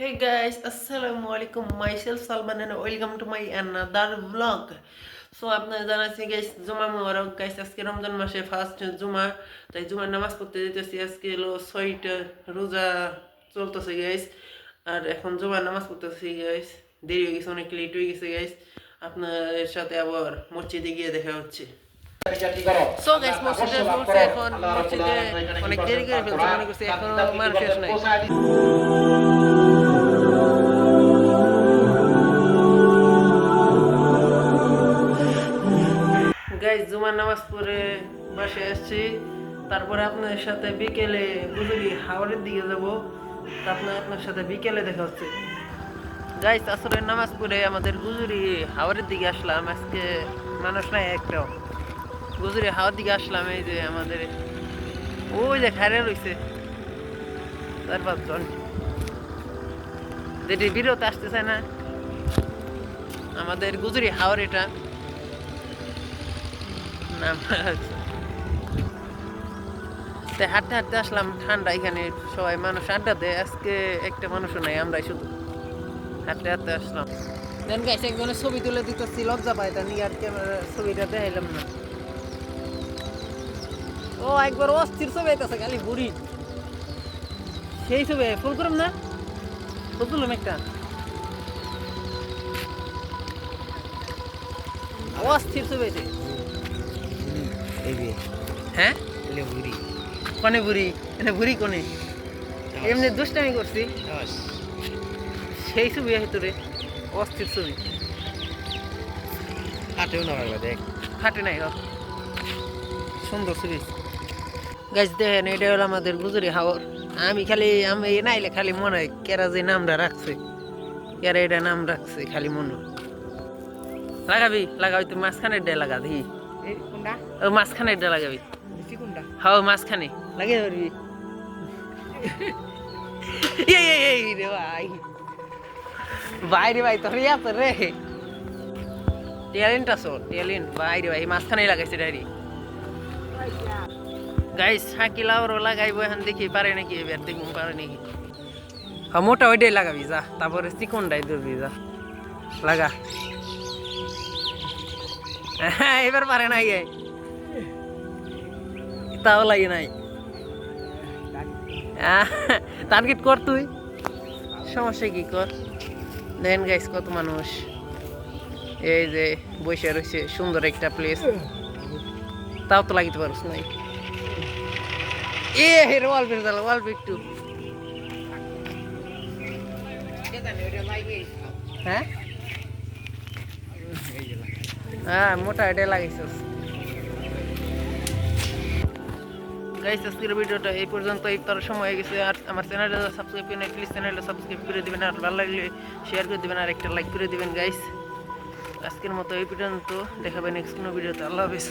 Hey guys, Assalamu alaikum. Myself Salman and welcome to my another vlog. So আপনারা জানাচ্ছি guys জুমা মোবারক। Guys আজকে রমজান মাসে ফার্স্ট জুমা। তাই জুমার নামাজ পড়তে যেতেছি। আজকে হলো ছয়টা রোজা চলতেছে গাইস আর এখন জুমার নামাজ পড়তেছি গাইস দেরি হয়ে গেছে অনেক লেট হয়ে গেছে গাইস আপনাদের সাথে আবার মসজিদে গিয়ে দেখা হচ্ছে। গাইস এখন। মসজিদে অনেক দেরি করে ফেলছে মনে করছি এখনও মানুষ শেষ নাই। নামাজ পড়ে বাসে আসছি। তারপরে আপনার সাথে বিকেলে গুজরি হাওড়ের দিকে যাব। তারপরে আপনার সাথে বিকেলে দেখা হচ্ছে। গাইজ আসলে নামাজ পড়ে আমাদের গুজরি হাওড়ের দিকে আসলাম। আজকে মানুষ নাই একটাও। গুজরি হাওয়ার দিকে আসলাম, এই যে আমাদের ওই যে খারে রয়েছে চার পাঁচজন যেটি বিরত আসতেছে না। আমাদের গুজরি হাওর এটা। নাম হাঁটতে হাঁটতে আসলাম, ঠান্ডা এখানে, সবাই মানুষ আড্ডা দেয়, আজকে একটা মানুষও নাই, আমরাই শুধু হাঁটতে হাঁটতে আসলাম। দেন গাইছে একজনের ছবি তুলে দিতেছি, লজ্জা পায় তা নিয়ে আর ক্যামেরা ছবিটা দেখাইলাম না। ও, একবার অস্থির ছবি আইতেছে, খালি বুড়ি। সেই ছবি, ফুল করুম না? ফুল তুলুম একটা। অস্থির ছবি আইতে হ্যাঁ? বুড়ি। কনে বুড়ি? এনে বুড়ি কনে? এমনি দুষ্টামি করছি। সেই ছবি আছে তোরে। অস্থির ছবি। ফাটে নাই সুন্দর ছবি গাছ দেখেন এটা হলো আমাদের গুজরি হাওর। আমি খালি আমি নাইলে খালি মনে হয় কেরা যে নামটা রাখছে। কেরা এটা নাম রাখছে খালি মনে। লাগাবি লাগাবি তুই মাঝখানের ডে লাগা দেখি ও মাঝখানের ডে লাগাবি। হাও মাঝখানে। লাগে ধরবি। রে ভাই। ভাই তোর ইয়া তোর রে। ট্যালেন্ট আছো ট্যালেন্ট ভাই রে ভাই মাঝখানে লাগাইছে ডাইরি গাইস শাকিল আবারও লাগাইবো এখন দেখি পারে নাকি এবার দেখুন পারে নাকি। হ্যাঁ মোটা ওইটাই লাগাবি যা। তারপরে চিকনটাই ধরবি যা। লাগা। হ্যাঁ এবার পারে নাই তাও লাগে নাই। টার্গেট কর তুই। সমস্যা কি কর? দেন গাইস কত মানুষ। এই যে বসে রয়েছে, সুন্দর একটা প্লেস তাও তো লাগিতে পারছ নাই। এ হের পের দাও ওয়াল একটু। হ্যাঁ? হ্যাঁ মোটা এটাই লাগাইছিস গাইস আজকের ভিডিওটা এই পর্যন্ত ইফতার সময় হয়ে গেছে। আর আমার চ্যানেলটা সাবস্ক্রাইব করে প্লিজ চ্যানেলটা সাবস্ক্রাইব করে দিবেন। আর ভালো লাগলে শেয়ার করে দিবেন, আর একটা লাইক করে দিবেন গাইস আজকের মতো এই পর্যন্ত দেখাবেন নেক্সট কোনো ভিডিওতে। আল্লাহ হাফিজ।